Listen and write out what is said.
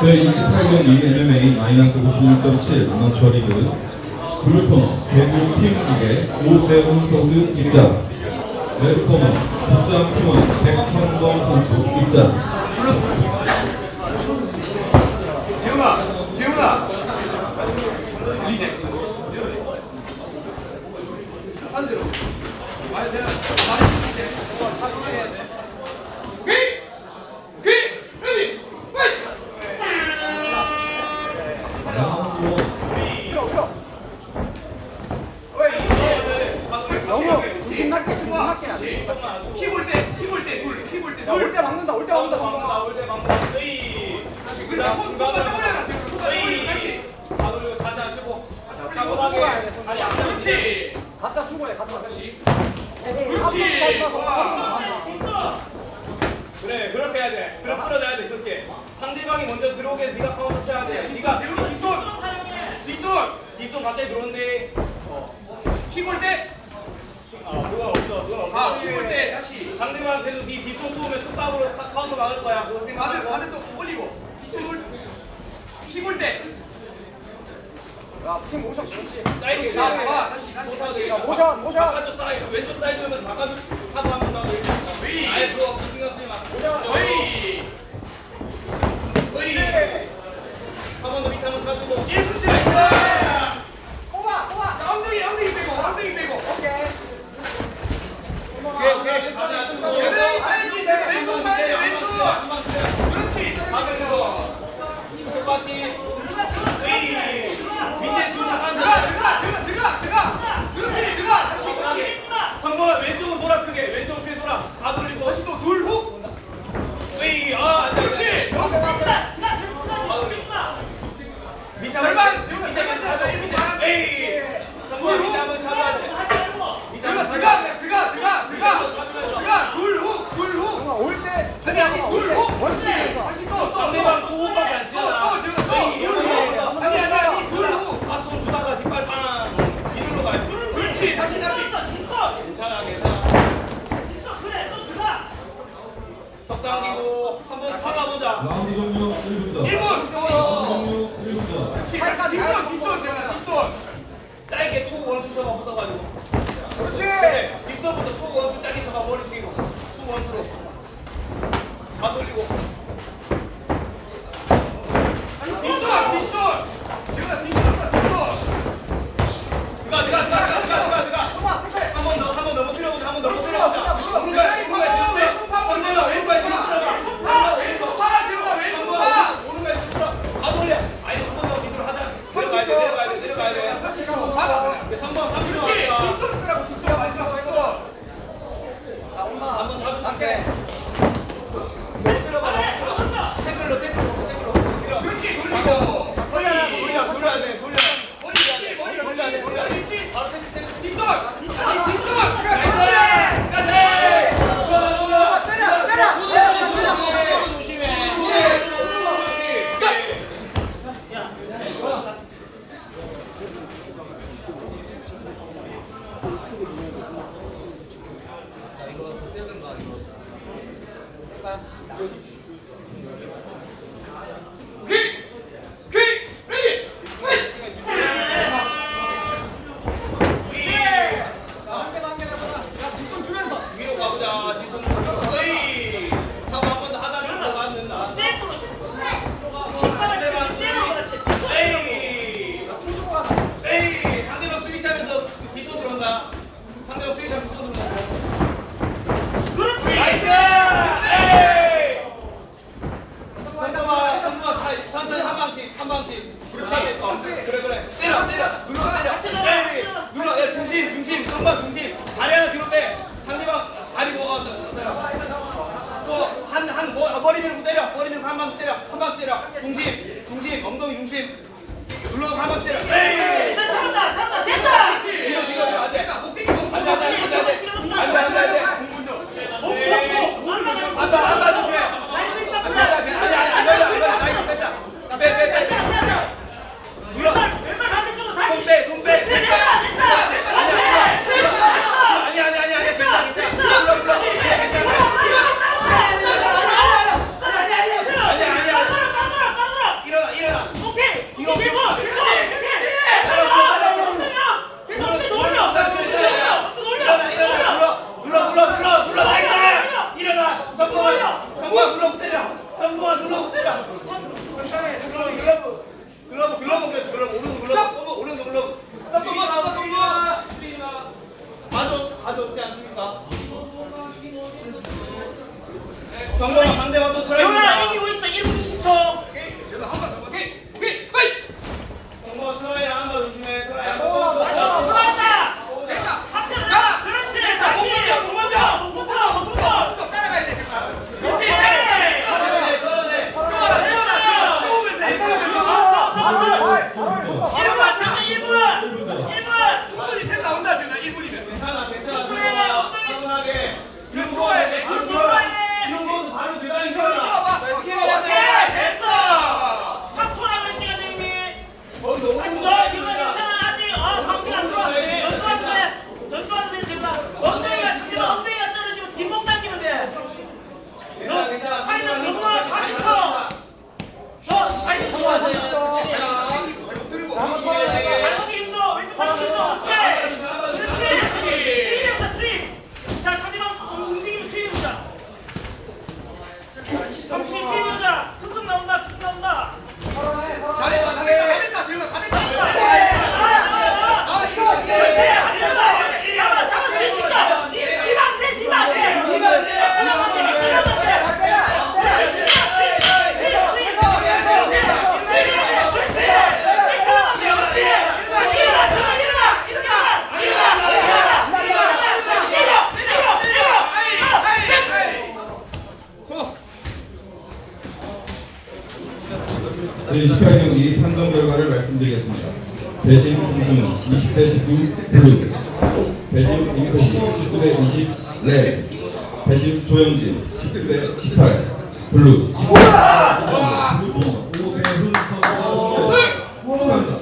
제28년 리 MMA 마이너스 56.7 아마추어 리그 블루코너 대구 팀리그의 오재훈 선수 입장 레드코너 부산 팀원 백성범 선수 입장 재훈아, 재훈아. 들리지? 반대로. 맞아, 맞아. 휘! 휘! 레디! 파이트! 라운드 너무 신나게 신나게 키볼 때 키볼 때둘 키볼 때둘 올때 올때 막는다 막는다 올때 막는다 으이 잡으려 다시 다 돌리고 자세 안 치고 차분하게. 다리 앞에 그렇지. 갖다 수고해 갖다 다시. 그렇지. 좋아. 그래 그렇게 해야 돼. 그래 끌어내야 돼 그렇게. 상대방이 먼저 들어오게 네가 카운터 쳐야 돼. 네가 뒷손. 뒷손 뒷손. 갑자기 들어온대. 키볼 때? 어 그거 없어 그거 없어. 아, 키볼 때? 다시 상대방 계속 네 뒷손 투우면 습박으로 카- 카운터 막을 거야. 그거 바늘 생각하고. 바늘 또 올리고. 키볼 때. 야팀 모션 그렇지. 짧게. 자, 봐봐. 다시, 다시, 다시. 되겠다. 모션, 모션. 바깥쪽 사이드 왼쪽 사이드면 바깥쪽 타고 한번 더 위. 아예 그거 신경 쓰지 마. 어이 으이 한번 더 밑에 한번 차주고. 1분 나이스! 뽑아 뽑아 자, 엉덩이 엉덩이 빼고 엉덩이 빼고. 오케이. 오케이 오케이. 가자 왼쪽은 돌아 크게 왼쪽 크게 돌아. 다 돌리고 다시 또둘훅 으이 아 안돼 그렇지 밑에 절반, 한번 절반, 밑에 절반, 한번 샤도 절반, 밑에 절반. 에이 성공아 밑에 한번 샤도야 돼 밑에 들어가 한번 들어가 들어가 들어가 들어가 들어가 둘훅 둘훅 올때 아니 아니 둘훅 그렇지 다시 또또또 상대방 투호밖에 안 치잖아 또 지금 또 둘훅 아니 아니 아니 둘훅 앞손 주다가 뒷발 빵 뒤로 가야 돼 그렇지 다시 다시 괜찮아 괜찮아 턱 당기고 한번 파봐 보자. 라운드 종료 1분 전 1분. 라운드 종료 1분 전 그렇지. 뒷손 뒷손 제가 뒷손 짧게 투 원투 셔가 붙어가지고. 그렇지. 그래 뒷선부터 투 원투 짧게 셔가 머리 숙이고 Спасибо. 방씩. 그렇지. 어, 그래, 그래. 때려, 때려. 눌러, 때려. 에이! 눌러, 야, 중심, 중심. 성범 중심. 다리 하나 뒤로 빼. 상대방 다리 뭐, 어, 어, 때려. 또, 한, 한, 머, 어, 머리 밀고 때려. 머리 밀고 한 방씩 때려. 한 방씩 때려. 중심, 중심, 엉덩이 중심. 눌러서 한방 때려. 에이! 뒤로, 뒤로. 안 돼. 못 땡겨 못안 돼, 안 돼, 안 돼, 안 돼. 안 돼, 안 돼, 안 돼. 안 봐, 안 봐, 조심해. 안 20회 경기 선정 결과를 말씀드리겠습니다. 대신 승수는 20대 19 블루 배심 임토시 19대 20 레, 배심 조영진 19대 18 블루 19 오대훈 선수 감사합니다.